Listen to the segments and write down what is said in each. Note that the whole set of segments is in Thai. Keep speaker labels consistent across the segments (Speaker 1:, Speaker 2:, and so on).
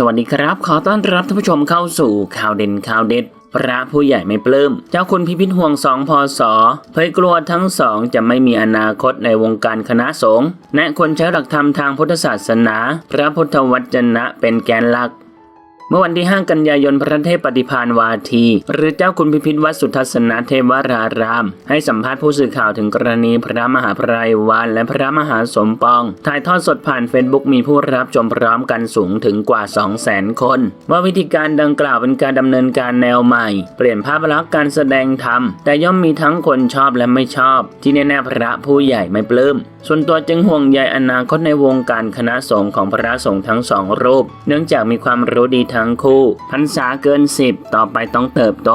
Speaker 1: สวัสดีครับ ขอต้อนรับท่านผู้ชมเข้าสู่ข่าวเด่นข่าวเด็ด พระผู้ใหญ่ไม่ปลื้ม เจ้าคุณพิพิธห่วงสองพศเผยกลัวทั้งสองจะไม่มีอนาคตในวงการคณะสงฆ์แนะคนใช้หลักธรรมทางพุทธศาสนา พระพุทธวจนะเป็นแกนหลัก เมื่อวันที่ 5 กันยายนพระเทพปฏิพานวาที หรือเจ้าคุณพิพิธวัดสุทัศนเทวราราม ให้สัมภาษณ์ผู้สื่อข่าวถึงกรณีพระมหาไพรวันและพระมหาสมปอง ถ่ายทอดสดผ่านเฟซบุ๊กมีผู้รับชมพร้อมกันสูงถึงกว่า 200,000 คน ว่าวิธีการดังกล่าวเป็นการดำเนินการแนวใหม่ เปลี่ยนภาพลักษณ์การแสดงธรรมแต่ย่อมมีทั้งคนชอบและไม่ชอบ ที่แน่ๆพระผู้ใหญ่ไม่ปลื้มส่วนตัวจึงห่วงใยอนาคตในวงการคณะสงฆ์ของพระสงฆ์ทั้งสองรูป เนื่องจากมีความรู้ดีทั้งคู่พรรษาเกินสิบต่อไปต้องเติบโต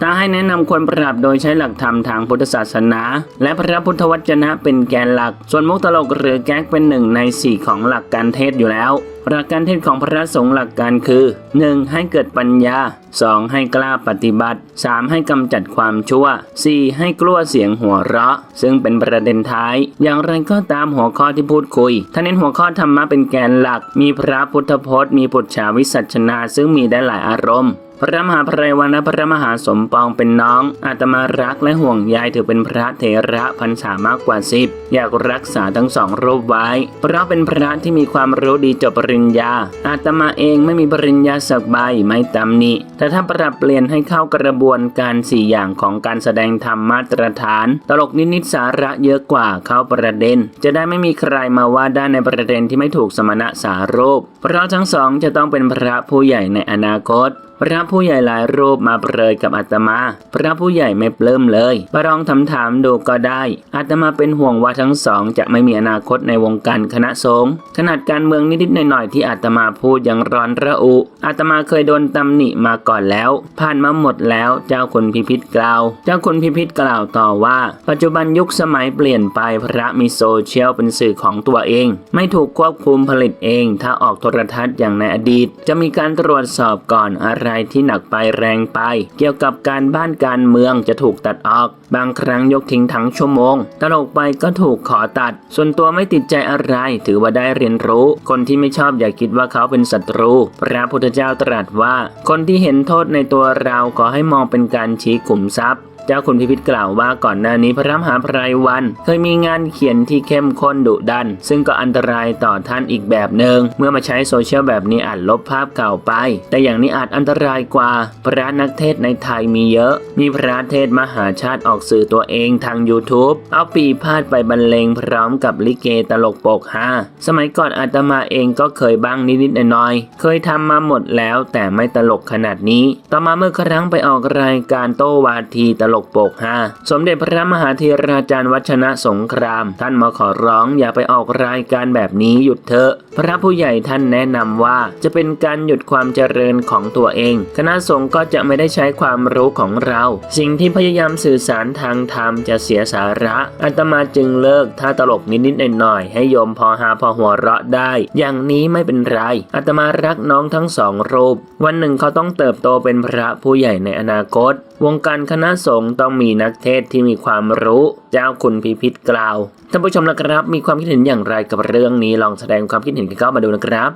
Speaker 1: ถ้าให้แนะนำควรปรับโดยใช้หลักธรรมทางพุทธศาสนา และพระพุทธวจนะเป็นแกนหลัก ส่วนมุกตลกหรือแก๊กเป็นหนึ่งในสี่ของหลักการเทศอยู่แล้ว หลักการเทศของพระสงฆ์หลักการคือ 1. ให้เกิดปัญญา 2. ให้กล้าปฏิบัติ 3. ให้กำจัดความชั่ว 4. ให้กลัวเสียงหัวเราะ ซึ่งเป็นประเด็นท้าย อย่างไรก็ตามหัวข้อที่พูดคุยท่านเน้นหัวข้อธรรมะเป็นแกนหลัก มีพระพุทธพจน์มีปุจฉาวิสัชนาซึ่งมีได้หลายอารมณ์ พระมหาไพรวันและพระมหาสมปองเป็นน้อง อาตมารักและห่วงใยถือเป็นพระเถระพรรษามากกว่าสิบอยากรักษาทั้งสองรูปไว้ เพราะเป็นพระที่มีความรู้ดีจบปริญญา อาตมาเองไม่มีปริญญาสักใบไม่ตำหนิแต่ถ้าปรับเปลี่ยนให้เข้ากระบวนการสี่อย่างของการแสดงธรรมมาตรฐาน ตลกนิดๆสาระเยอะกว่าเข้าประเด็น จะได้ไม่มีใครมาว่าด้านในประเด็นที่ไม่ถูกสมณะสารูปเพราะทั้งสองจะต้องเป็นพระผู้ใหญ่ในอนาคต พระผู้ใหญ่หลายรูปมาเปรยกับอาตมา พระผู้ใหญ่ไม่เปลื้มเลยมาลองถามถามดูก็ได้ อาตมาเป็นห่วงว่าทั้งสองจะไม่มีอนาคตในวงการคณะสงฆ์ ขนาดการเมืองนิดๆหน่อยๆที่อาตมาพูดยังร้อนระอุ อาตมาเคยโดนตำหนิมาก่อนแล้ว ผ่านมาหมดแล้ว เจ้าคุณพิพิธกล่าว เจ้าคุณพิพิธกล่าวต่อว่า ปัจจุบันยุคสมัยเปลี่ยนไปพระมีโซเชียลเป็นสื่อของตัวเอง ไม่ถูกควบคุมผลิตเอง ถ้าออกโทรทัศน์อย่างในอดีต จะมีการตรวจสอบก่อนอะไรที่หนักไปแรงไป เกี่ยวกับการบ้านการเมืองจะถูกตัดออก บางครั้งยกทิ้งทั้งชั่วโมง ตลกไปก็ถูกขอตัด ส่วนตัวไม่ติดใจอะไร ถือว่าได้เรียนรู้ คนที่ไม่ชอบอย่าคิดว่าเขาเป็นศัตรู พระพุทธเจ้าตรัสว่า คนที่เห็นโทษในตัวเราขอให้มองเป็นการชี้ขุมทรัพย์ เจ้าคุณพิพิธกล่าวว่าก่อนหน้านี้พระมหาไพรวัน เคยมีงานเขียนที่เข้มข้นดุดัน ซึ่งก็อันตรายต่อท่านอีกแบบหนึ่งเมื่อมาใช้โซเชียลแบบนี้อาจลบภาพเก่าไป แต่อย่างนี้อาจอันตรายกว่า พระนักเทศในไทยมีเยอะ มีพระเทศมหาชาติออกสื่อตัวเองทาง YouTube เอาปีพาดไปบรรเลงพร้อมกับลิเกตลกปกฮาสมัยก่อนอาตมาเองก็เคยบ้างนิดๆหน่อยๆเคยทำมาหมดแล้วแต่ไม่ตลกขนาดนี้ ต่อมาเมื่อครั้งไปออกรายการโต้วาทีตลกโปกฮาสมเด็จพระมหาเทราจารย์วัชนะสงคราม ท่านมาขอร้องอย่าไปออกรายการแบบนี้หยุดเถอะ พระผู้ใหญ่ท่านแนะนำว่าจะเป็นการหยุดความเจริญของตัวเอง คณะสงฆ์ก็จะไม่ได้ใช้ความรู้ของเรา สิ่งที่พยายามสื่อสารทางธรรมจะเสียสาระอาตมาจึงเลิกถ้าตลกนิดๆหน่อยๆให้โยมพอหาพอหัวเราะได้ อย่างนี้ไม่เป็นไรอาตมารักน้องทั้งสองรูป วันหนึ่งเขาต้องเติบโตเป็นพระผู้ใหญ่ในอนาคตวงการคณะสงฆ์ต้องมีนักเทศที่มีความรู้ เจ้าคุณพิพิธกล่าว ท่านผู้ชมนะครับ มีความคิดเห็นอย่างไรกับเรื่องนี้ลองแสดงความคิดเห็นกันเข้ามาดูนะครับ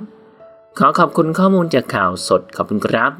Speaker 1: ขอขอบคุณข้อมูลจากข่าวสดขอบคุณครับ